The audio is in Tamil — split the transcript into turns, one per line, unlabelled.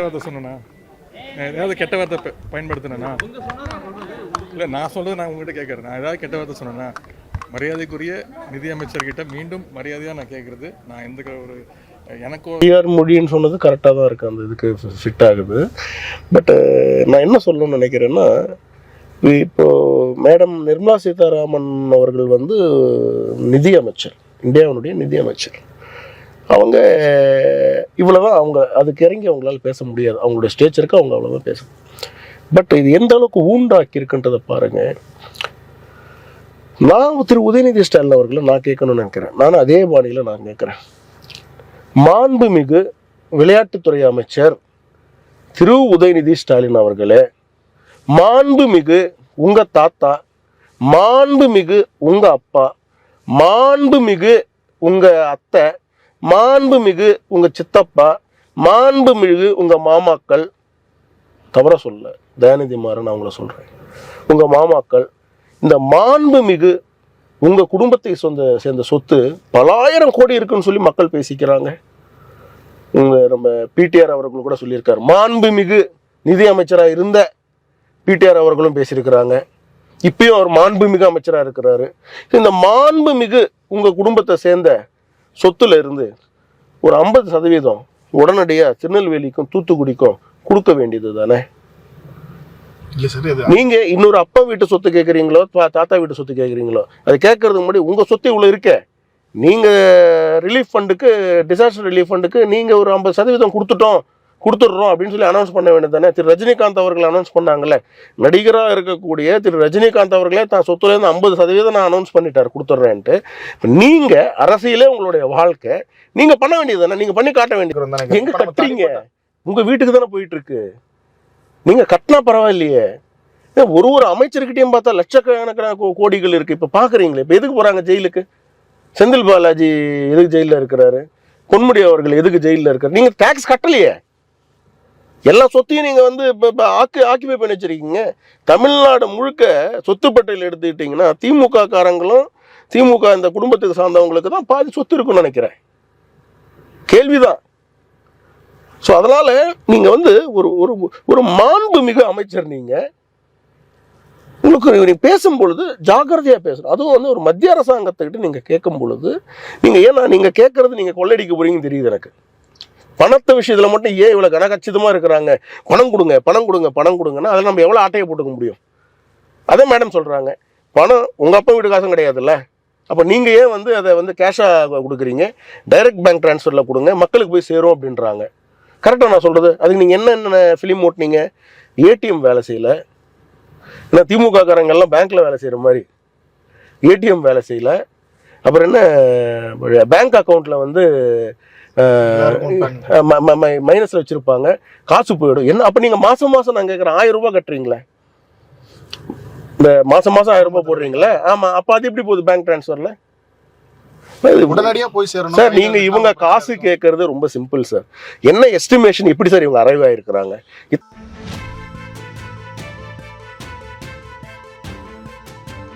கெட்ட வார்த்தை சொன்னேண்ணா நான் ஏதாவது கெட்ட வார்த்தை பயன்படுத்தினேண்ணா இல்லை நான் சொல்கிறது நான் உங்கள்கிட்ட கேட்குறேன் நான் ஏதாவது கெட்ட வார்த்தை சொன்னேனா மரியாதைக்குரிய நிதியமைச்சர்கிட்ட மீண்டும் மரியாதையாக நான் கேட்குறது நான் எந்த ஒரு எனக்கும்
டிஆர் மொழின்னு சொன்னது கரெக்டாக தான் இருக்குது அந்த இதுக்கு ஃபிட் ஆகுது. பட்டு நான் என்ன சொல்லணும்னு நினைக்கிறேன்னா இப்போ மேடம் நிர்மலா சீதாராமன் அவர்கள் வந்து நிதி அமைச்சர் இந்தியாவினுடைய நிதி அமைச்சர் அவங்க இவ்வளவா அவங்க அதுக்கு இறங்கி அவங்களால பேச முடியாது. அவங்களுடைய ஸ்டேச்சருக்கு அவங்க அவ்வளோதான் பேச பட் இது எந்த அளவுக்கு ஊண்டாக்கி இருக்குன்றதை பாருங்க. நான் திரு உதயநிதி ஸ்டாலின் அவர்களை நான் கேட்கணும்னு நினைக்கிறேன். நானும் அதே பாணியில் நான் கேட்குறேன். மாண்புமிகு விளையாட்டுத்துறை அமைச்சர் திரு உதயநிதி ஸ்டாலின் அவர்களே மாண்புமிகு உங்கள் தாத்தா மாண்புமிகு உங்கள் அப்பா மாண்புமிகு உங்கள் அத்தை மாண்புமிகு உங்க சித்தப்பா மாண்புமிகு உங்க மாமாக்கள். தவற சொல்ல தயாநிதி மாறன் அவங்கள சொல்றேன். உங்க மாமாக்கள் இந்த மாண்புமிகு உங்க குடும்பத்தை சொந்த சேர்ந்த சொத்து பலாயிரம் கோடி இருக்குன்னு சொல்லி மக்கள் பேசிக்கிறாங்க. உங்க நம்ம பிடிஆர் அவர்கள் கூட சொல்லியிருக்காரு. மாண்புமிகு நிதி அமைச்சராக இருந்த பிடிஆர் அவர்களும் பேசியிருக்கிறாங்க. இப்பயும் அவர் மாண்புமிகு அமைச்சராக இருக்கிறாரு. இந்த மாண்புமிகு உங்க குடும்பத்தை சேர்ந்த சொத்துல இருந்து ஒரு ஐம்பது சதவீதம் உடனடியாக திருநெல்வேலிக்கும் தூத்துக்குடிக்கும் கொடுக்க வேண்டியது தானே நீங்க இன்னொரு அப்பா வீட்டு சொத்து கேட்குறீங்களோ தாத்தா வீட்டு சொத்து கேட்குறீங்களோ அது கேட்கறதுக்கு முன்னாடி உங்க சொத்து இவ்வளோ இருக்கே. நீங்க ரிலீஃப் ஃபண்டுக்கு டிசாஸ்டர் ரிலீஃப் ஃபண்டுக்கு நீங்க ஒரு ஐம்பது சதவீதம் கொடுத்துட்டோம். கொடுத்துட்றோம் அப்படின்னு சொல்லி அனௌன்ஸ் பண்ண வேண்டியது தானே? திரு ரஜினிகாந்த் அவர்கள் அனௌன்ஸ் பண்ணாங்கல்ல? நடிகராக இருக்கக்கூடிய திரு ரஜினிகாந்த் அவர்களே தான் சொத்துலேருந்து ஐம்பது சதவீதம் நான் அனௌன்ஸ் பண்ணிட்டார் கொடுத்துட்றேன்ட்டு. இப்போ நீங்க அரசியலே உங்களுடைய வாழ்க்கை. நீங்க பண்ண வேண்டியது தானே? நீங்க பண்ணி காட்ட வேண்டியது. எங்க கட்டுறீங்க?
தனிப்பட்ட-
உங்க வீட்டுக்கு தானே போயிட்டு இருக்கு நீங்க கட்டினா பரவாயில்லையே. ஏன் ஒரு ஒரு அமைச்சர்கிட்டயும் பார்த்தா லட்சக்கணக்கான கோடிகள் இருக்கு. இப்ப பாக்குறீங்களே இப்ப எதுக்கு போறாங்க ஜெயிலுக்கு? செந்தில் பாலாஜி எதுக்கு ஜெயிலில் இருக்கிறாரு? பொன்முடி அவர்கள் எதுக்கு ஜெயிலில் இருக்காரு? நீங்க டாக்ஸ் கட்டலையே. எல்லா சொத்தையும் நீங்கள் வந்து இப்போ இப்போ ஆக்கு ஆக்கிபை பண்ணி வச்சிருக்கீங்க. தமிழ்நாடு முழுக்க சொத்து பட்டியல் எடுத்துக்கிட்டிங்கன்னா திமுக காரங்களும் திமுக இந்த குடும்பத்துக்கு சார்ந்தவங்களுக்கு தான் பாதி சொத்து இருக்குன்னு நினைக்கிறேன். கேள்விதான். ஸோ அதனால் நீங்கள் வந்து ஒரு ஒரு ஒரு மாண்பு மிகு அமைச்சர் நீங்கள் உங்களுக்கு நீங்கள் பேசும் பொழுது ஜாக்கிரதையாக பேசணும். அதுவும் வந்து ஒரு மத்திய அரசாங்கத்துக்கிட்ட நீங்கள் கேட்கும் பொழுது நீங்கள் ஏன்னா நீங்கள் கேட்குறது நீங்கள் கொள்ளடிக்க போகிறீங்கன்னு தெரியுது எனக்கு. பணத்தை விஷயத்தில் மட்டும் ஏன் இவ்வளோ கனகச்சிதமாக இருக்கிறாங்க? பணம் கொடுங்க பணம் கொடுங்க பணம் கொடுங்கன்னா அதில் நம்ம எவ்வளோ ஆட்டையை போட்டுக்க முடியும்? அதே மேடம் சொல்கிறாங்க பணம் உங்கள் அப்பா வீட்டு காசும் கிடையாதுல்ல? அப்போ நீங்கள் ஏன் வந்து அதை வந்து கேஷாக கொடுக்குறீங்க? டைரக்ட் பேங்க் ட்ரான்ஸ்ஃபரில் கொடுங்க மக்களுக்கு போய் சேரும் அப்படின்றாங்க. கரெக்டாக நான் சொல்கிறது அதுக்கு நீங்கள் என்னென்ன ஃபிலிம் ஓட்டுனீங்க? ஏடிஎம் வேலை செய்யல. ஏன்னா திமுக காரங்கெல்லாம் பேங்க்கில் வேலை செய்கிற மாதிரி. ஏடிஎம் வேலை செய்யல. அப்புறம் என்ன பேங்க் அக்கவுண்ட்ல வந்து. மைனஸ்ல வச்சிருப்பாங்க. காசு போயிடும். என்ன அப்ப நீங்க மாசம் மாசம் நான் கேட்குறேன் ஆயிரம் ரூபாய் கட்டுறீங்களே? இந்த மாசம் மாசம் ஆயிரம் ரூபாய் போடுறீங்களே? ஆமா அப்ப அது எப்படி போகுது பேங்க் டிரான்ஸ்ஃபர்ல
உடனடியா போய் சேரணும்.
சார் நீங்க இவங்க காசு கேட்கறது ரொம்ப சிம்பிள் சார். என்ன எஸ்டிமேஷன் எப்படி சார் இவங்க அரைவ் ஆயிருக்கிறாங்க?